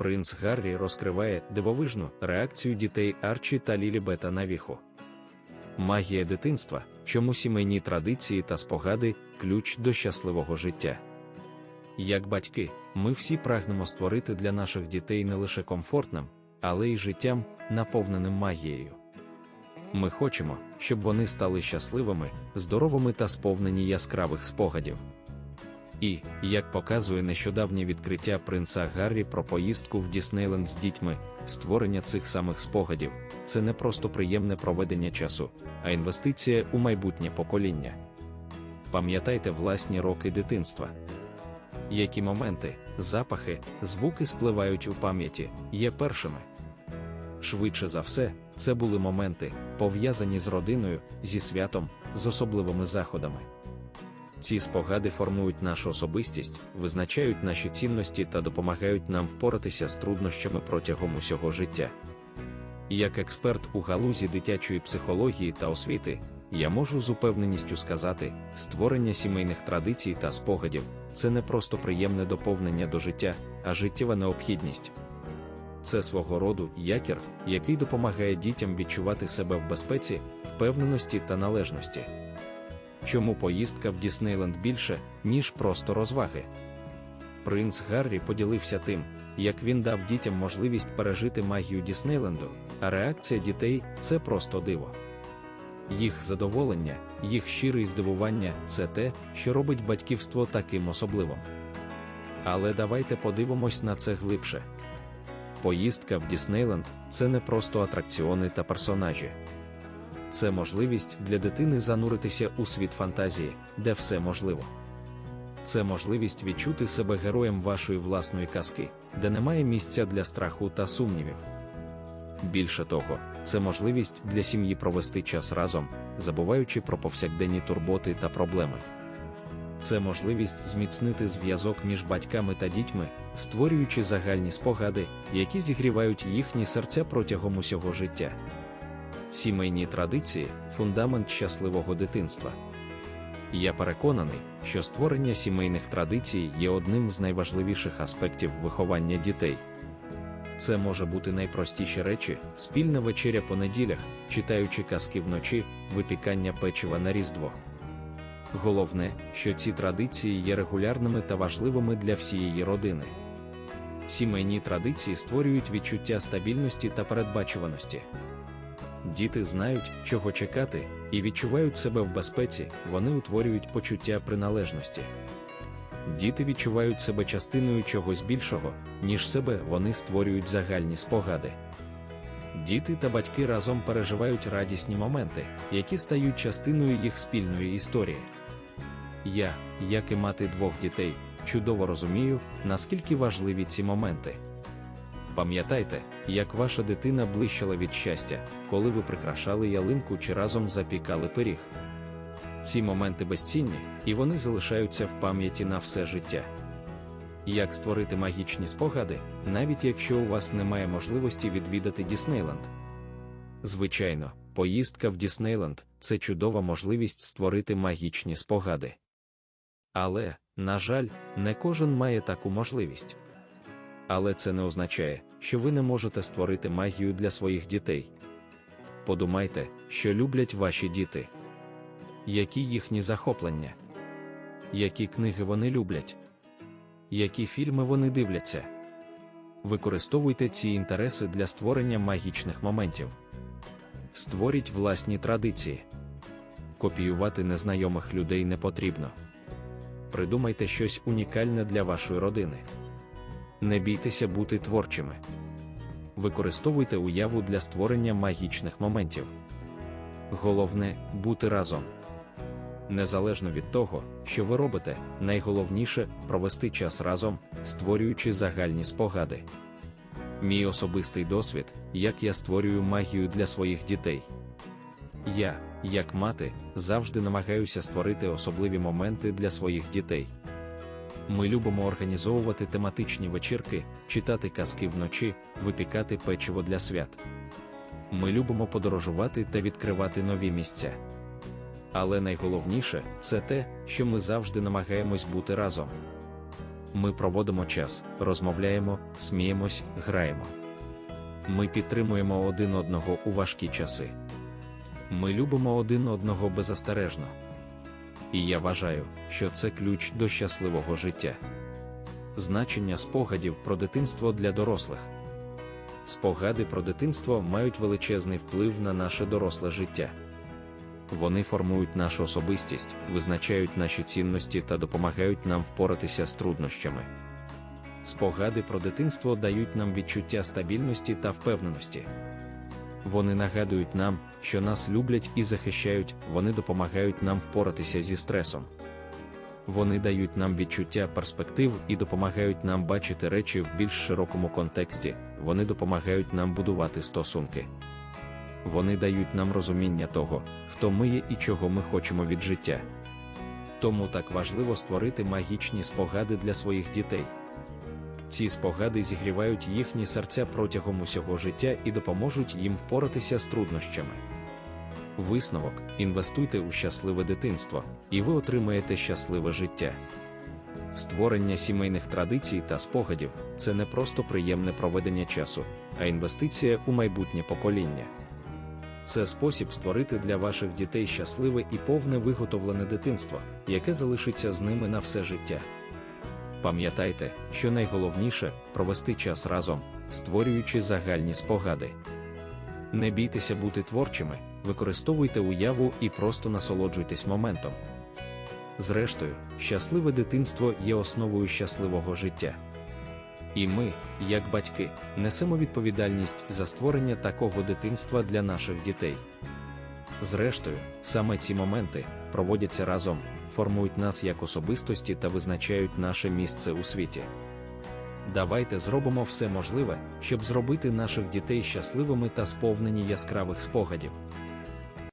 принц Гаррі розкриває дивовижну реакцію дітей Арчі та Лілібета на віху. Магія дитинства, чому сімейні традиції та спогади ключ до щасливого життя. Як батьки, ми всі прагнемо створити для наших дітей не лише комфортним, але й життям, наповненим магією. Ми хочемо, щоб вони стали щасливими, здоровими та сповнені яскравих спогадів. І, як показує нещодавнє відкриття принца Гаррі про поїздку в Діснейленд з дітьми, створення цих самих спогадів це не просто приємне проведення часу, а інвестиція у майбутнє покоління. Пам'ятайте власні роки дитинства. Які моменти, запахи, звуки спливають у пам'яті, є першими. Швидше за все, це були моменти, пов'язані з родиною, зі святом, з особливими заходами. Ці спогади формують нашу особистість, визначають наші цінності та допомагають нам впоратися з труднощами протягом усього життя. Як експерт у галузі дитячої психології та освіти, я можу з упевненістю сказати, створення сімейних традицій та спогадів це не просто приємне доповнення до життя, а життєва необхідність. Це свого роду якір, який допомагає дітям відчувати себе в безпеці, впевненості та належності. Чому поїздка в Діснейленд більше, ніж просто розваги? Принц Гаррі поділився тим, як він дав дітям можливість пережити магію Діснейленду, а реакція дітей це просто диво. Їх задоволення, їх щире здивування це те, що робить батьківство таким особливим. Але давайте подивимось на це глибше. Поїздка в Діснейленд це не просто атракціони та персонажі. Це можливість для дитини зануритися у світ фантазії, де все можливо. Це можливість відчути себе героєм вашої власної казки, де немає місця для страху та сумнівів. Більше того, це можливість для сім'ї провести час разом, забуваючи про повсякденні турботи та проблеми. Це можливість зміцнити зв'язок між батьками та дітьми, створюючи загальні спогади, які зігрівають їхні серця протягом усього життя. Сімейні традиції фундамент щасливого дитинства. Я переконаний, що створення сімейних традицій є одним з найважливіших аспектів виховання дітей. Це може бути найпростіші речі, спільна вечеря по неділях, читаючи казки вночі, випікання печива на Різдво. Головне, що ці традиції є регулярними та важливими для всієї родини. Сімейні традиції створюють відчуття стабільності та передбачуваності. Діти знають, чого чекати, і відчувають себе в безпеці, вони утворюють почуття приналежності. Діти відчувають себе частиною чогось більшого, ніж себе вони створюють загальні спогади. Діти та батьки разом переживають радісні моменти, які стають частиною їх спільної історії. Я, як і мати двох дітей, чудово розумію, наскільки важливі ці моменти. Пам'ятайте, як ваша дитина блищала від щастя, коли ви прикрашали ялинку чи разом запікали пиріг. Ці моменти безцінні, і вони залишаються в пам'яті на все життя. Як створити магічні спогади, навіть якщо у вас немає можливості відвідати Діснейленд? Звичайно, поїздка в Діснейленд це чудова можливість створити магічні спогади. Але, на жаль, не кожен має таку можливість. Але це не означає, що ви не можете створити магію для своїх дітей. Подумайте, що люблять ваші діти, які їхні захоплення, які книги вони люблять, які фільми вони дивляться. Використовуйте ці інтереси для створення магічних моментів. Створіть власні традиції. Копіювати незнайомих людей не потрібно. Придумайте щось унікальне для вашої родини. Не бійтеся бути творчими. Використовуйте уяву для створення магічних моментів. Головне бути разом. Незалежно від того, що ви робите, найголовніше провести час разом, створюючи загальні спогади. Мій особистий досвід, як я створюю магію для своїх дітей. Я, як мати, завжди намагаюся створити особливі моменти для своїх дітей. Ми любимо організовувати тематичні вечірки, читати казки вночі, випікати печиво для свят. Ми любимо подорожувати та відкривати нові місця. Але найголовніше це те, що ми завжди намагаємось бути разом. Ми проводимо час, розмовляємо, сміємось, граємо. Ми підтримуємо один одного у важкі часи. Ми любимо один одного беззастережно. І я вважаю, що це ключ до щасливого життя. Значення спогадів про дитинство для дорослих. Спогади про дитинство мають величезний вплив на наше доросле життя. Вони формують нашу особистість, визначають наші цінності та допомагають нам впоратися з труднощами. Спогади про дитинство дають нам відчуття стабільності та впевненості. Вони нагадують нам, що нас люблять і захищають, вони допомагають нам впоратися зі стресом. Вони дають нам відчуття перспектив і допомагають нам бачити речі в більш широкому контексті, вони допомагають нам будувати стосунки. Вони дають нам розуміння того, хто ми є і чого ми хочемо від життя. Тому так важливо створити магічні спогади для своїх дітей. Ці спогади зігрівають їхні серця протягом усього життя і допоможуть їм впоратися з труднощами. Висновок: інвестуйте у щасливе дитинство, і ви отримаєте щасливе життя. Створення сімейних традицій та спогадів це не просто приємне проведення часу, а інвестиція у майбутнє покоління. Це спосіб створити для ваших дітей щасливе і повне виготовлене дитинство, яке залишиться з ними на все життя. Пам'ятайте, що найголовніше провести час разом, створюючи загальні спогади. Не бійтеся бути творчими, використовуйте уяву і просто насолоджуйтесь моментом. Зрештою, щасливе дитинство є основою щасливого життя. І ми, як батьки, несемо відповідальність за створення такого дитинства для наших дітей. Зрештою, саме ці моменти проводяться разом, формують нас як особистості та визначають наше місце у світі. Давайте зробимо все можливе, щоб зробити наших дітей щасливими та сповнені яскравих спогадів.